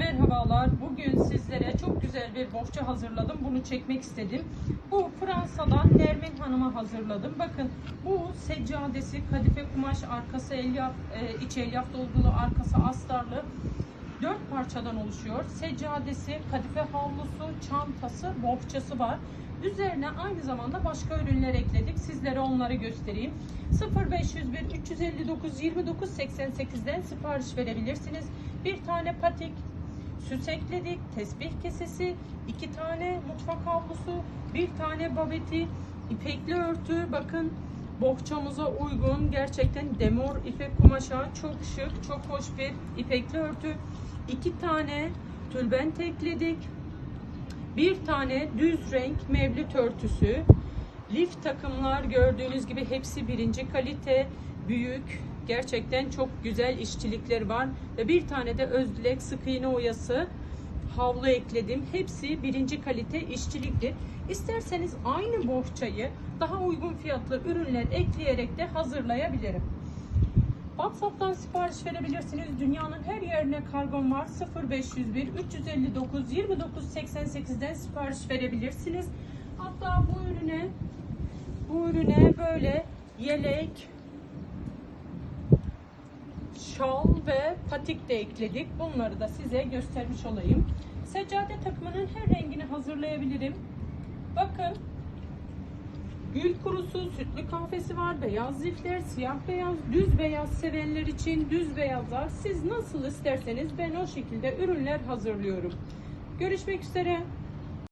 Merhabalar. Bugün sizlere çok güzel bir bohça hazırladım. Bunu çekmek istedim. Bu Fransa'dan Nermin Hanım'a hazırladım. Bakın bu seccadesi kadife kumaş arkası elyaf, e, iç elyaf dolgulu arkası astarlı dört parçadan oluşuyor. Seccadesi, kadife havlusu, çantası, bohçası var. Üzerine aynı zamanda başka ürünler ekledik. Sizlere onları göstereyim. 0501 359 29 88'den sipariş verebilirsiniz. Bir tane patik, süs ekledik, tesbih kesesi, iki tane mutfak havlusu, bir tane babeti, ipekli örtü. Bakın bohçamıza uygun gerçekten demor ipek kumaşa çok şık, çok hoş bir ipekli örtü. İki tane tülbent ekledik. Bir tane düz renk mevlüt örtüsü. Lif takımlar gördüğünüz gibi hepsi birinci kalite, büyük. Gerçekten çok güzel işçilikleri var. Ve bir tane de özdilek sık iğne oyası havlu ekledim. Hepsi birinci kalite işçilikli. İsterseniz aynı bohçayı daha uygun fiyatlı ürünler ekleyerek de hazırlayabilirim. WhatsApp'tan sipariş verebilirsiniz. Dünyanın her yerine kargom var. 0501 359 29 88'den sipariş verebilirsiniz. Hatta bu ürüne bu ürüne böyle yelek, şal ve patik de ekledik. Bunları da size göstermiş olayım. Seccade takımının her rengini hazırlayabilirim. Bakın Gül kurusu, sütlü kahvesi var, beyaz lifler, siyah beyaz, düz beyaz sevenler için düz beyazlar. Siz nasıl isterseniz ben o şekilde ürünler hazırlıyorum. Görüşmek üzere.